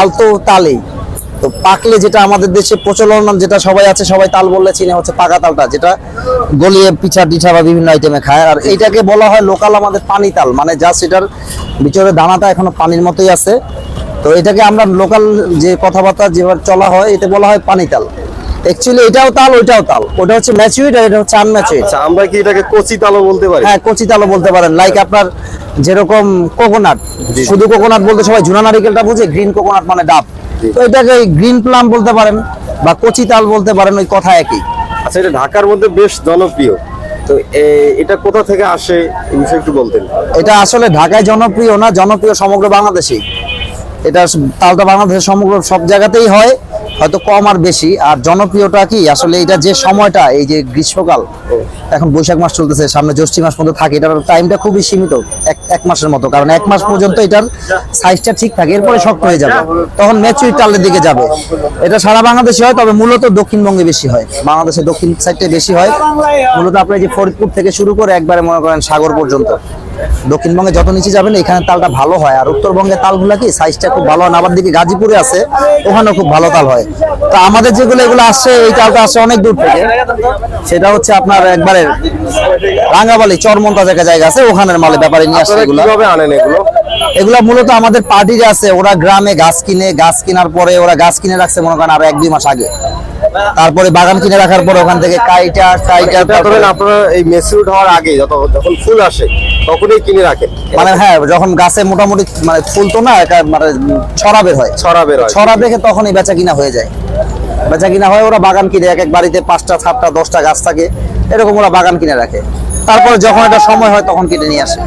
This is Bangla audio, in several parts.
তাল। তো তালই তো পাকলে যেটা আমাদের দেশে প্রচলন, যেটা সবাই আছে, সবাই তাল বললে চিনে, হচ্ছে পাকা তালটা, যেটা গলিয়ে পিঠা টিঠা বা বিভিন্ন আইটেমে খায়। আর এইটাকে বলা হয় লোকাল আমাদের পানি তাল মানে যা সেটার ভিতরে দানাটা এখনও পানির মতোই আছে। তো এটাকে আমরা লোকাল যে কথাবার্তা যেভাবে চলা হয়, এতে বলা হয় পানি তাল। অ্যাকচুয়ালি এটাও তাল ওইটাও তাল। ওটা হচ্ছে ম্যাচুইড আর এটা হচ্ছে আনম্যাচুইড আচ্ছা আমরা কি এটাকে কচি তালও বলতে পারি? হ্যাঁ কচি তালও বলতে পারেন। লাইক আপনার যেরকম কোকোনাট শুধু কোকোনাট বলতে সবাই ঝুনা নারিকেলটা বুঝে গ্রিন কোকোনাট মানে ডাব। তো এটাকে গ্রিন প্লাম বলতে পারেন বা কচি তাল বলতে পারেন ওই কথা একই। আচ্ছা এটা ঢাকার মধ্যে বেশ জনপ্রিয়। তো এটা কোথা থেকে আসে এই বিষয়ে একটু বলতেন। এটা আসলে ঢাকায় জনপ্রিয় না জনপ্রিয় সমগ্র বাংলাদেশেই। এটা তালটা বাংলাদেশের সমগ্র সব জায়গাতেই হয়। হয়তো কম আর বেশি। আর জনপ্রিয়টা কি? আসলে এটা যে সময়টা, এই যে গ্রীষ্মকাল, এখন বৈশাখ মাস চলতেছে, সামনে জ্যৈষ্ঠ মাস পর্যন্ত থাকে, এটার টাইমটা খুবই সীমিত, এক এক মাসের মতো। কারণ এক মাস পর্যন্ত এটার সাইজটা ঠিক থাকে, এরপরে শক্ত হয়ে যাবে। তখন ম্যাচুরি তালের দিকে যাবে। এটা সারা বাংলাদেশে হয়, তবে মূলত দক্ষিণবঙ্গে বেশি হয়। বাংলাদেশের দক্ষিণ সাইডটাই বেশি হয়। মূলত আপনার যে ফরিদপুর থেকে শুরু করে একবারে মনে করেন সাগর পর্যন্ত। দক্ষিণবঙ্গে যত নিচে যাবেন এখানে তালটা ভালো হয়। আর উত্তরবঙ্গে তালগুলা কি সাইজটা খুব ভালো হয় আবার দিকে গাজীপুরে আছে ওখানেও খুব ভালো তাল হয়। তো আমাদের যেগুলো এগুলো আসছে এই তালটা আসছে অনেক দূর থেকে। সেটা হচ্ছে আপনার একবারে রাঙ্গাবালি চরমন্তা জায়গা জায়গা আছে ওখানের মালে ব্যাপারে নিয়ে আসছে এগুলো। আনেন এগুলো? এগুলা মূলত আমাদের পার্টির আছে ওরা গ্রামে গাছ কিনে গাছ কেনার পরে ওরা গাছ কিনে রাখছে মনে করেন আরও এক দুই মাস আগে। তারপরে বাগান কিনে রাখার পরে ওখান থেকে কাইটা ধরেন আপনারা এই মেসিউড হওয়ার আগে যত যখন ফুল আসে তখনই কিনে রাখেন মানে হ্যাঁ যখন গাছে মোটামুটি মানে ফুল তো না এটা মানে ছড়া বের হয়। ছড়া বের হয়। ছড়া দেখে তখনই বেচা কিনা হয়ে যায়। বেচা কিনা হয় ওরা বাগান কিনে এক এক বাড়িতে পাঁচটা সাতটা দশটা গাছ থাকে এরকম ওরা বাগান কিনে রাখে। তারপরে যখন এটা সময় হয় তখন কিনে নিয়ে আসে।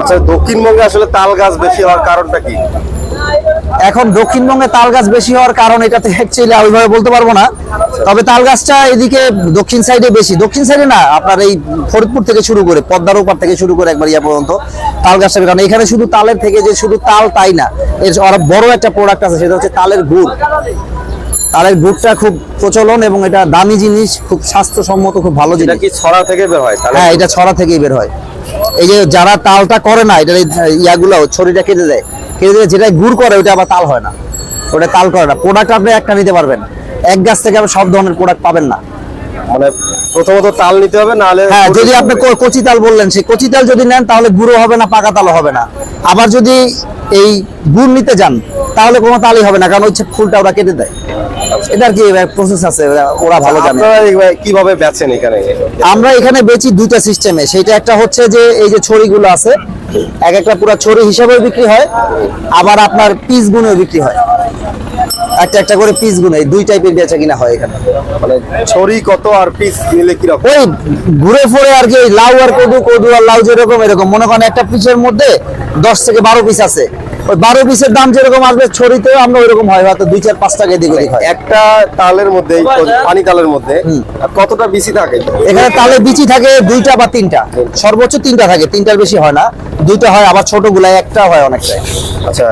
আচ্ছা দক্ষিণবঙ্গে আসলে তাল গাছ বেশি হওয়ার কারণটা কি? এখন দক্ষিণবঙ্গে তাল গাছ বেশি হওয়ার কারণ এটাতে অ্যাকচুয়ালি ওইভাবে বলতে পারব না। তবে তাল গাছটা এদিকে দক্ষিণ সাইডে বেশি। দক্ষিণ সাইডে না আপনার এই ফরিদপুর থেকে শুরু করে পদ্মার উপর থেকে শুরু করে একবার ইয়া পর্যন্ত তাল গাছটা কারণ এখানে শুধু তালের থেকে যে শুধু তাল তাই না এর আরও বড় একটা প্রোডাক্ট আছে সেটা হচ্ছে তালের গুড়। তালের গুড়টা খুব প্রচলন এবং এটা দামি জিনিস খুব স্বাস্থ্যসম্মত খুব ভালো এটা জিনিস। কি ছড়া থেকে বের হয় হ্যাঁ এটা ছড়া থেকেই বের হয়। এই যে যারা তালটা করে না এটা ইয়াগুলো ছড়িটা কেটে দেয় কেটে দিলে যেটা গুড় করে ওটা আবার তাল হয় না। ওটা তাল করে না। প্রোডাক্ট আপনি একটা নিতে পারবেন। এক গাছ থেকে আপনি সব ধরনের প্রোডাক্ট পাবেন না। মানে প্রথমত তাল নিতে হবে নাহলে হ্যাঁ যদি আপনি কচি তাল বললেন সেই কচি তাল যদি নেন তাহলে গুঁড়ো হবে না পাকা তালও হবে না। আবার যদি এই গুড় নিতে যান তাহলে কোনো তালই হবে না কারণ হচ্ছে ফুলটা ওরা কেটে দেয়। এটার কি প্রসেস আছে? ওরা- ওরা ভালো জানে। কীভাবে বেচেন এখানে? আমরা এখানে বেচি দুইটা সিস্টেমে সেটা একটা হচ্ছে যে এই যে ছড়িগুলো আছে এক একটা পুরো ছড়ি হিসাবেও বিক্রি হয় আবার আপনার পিস গুনেও বিক্রি হয়। একটা একটা করে পিস গুনে এই দুই টাইপের বেচা কিনা হয় এখানে। মানে ছড়ি কত আর পিস নিলে কি রকম ওই ঘুরে ফিরে আর কি লাউ আর কদু কদু আর লাউ যেরকম এরকম। মনে করেন একটা পিসের মধ্যে দশ থেকে বারো পিস আছে। ওই বারো পিসের দাম যেরকম আসবে ছড়িতেও আমরা ওইরকম হয় হয়তো দুই চার পাঁচ টাকা এদিকে হয়। একটা তালের মধ্যে পানি তালের মধ্যে কতটা বিচি থাকে? এখানে তালে বিচি থাকে দুইটা বা তিনটা। সর্বোচ্চ তিনটা থাকে তিনটার বেশি হয় না। দুইটা হয় আবার ছোট গুলাই একটা হয় অনেকটাই। আচ্ছা।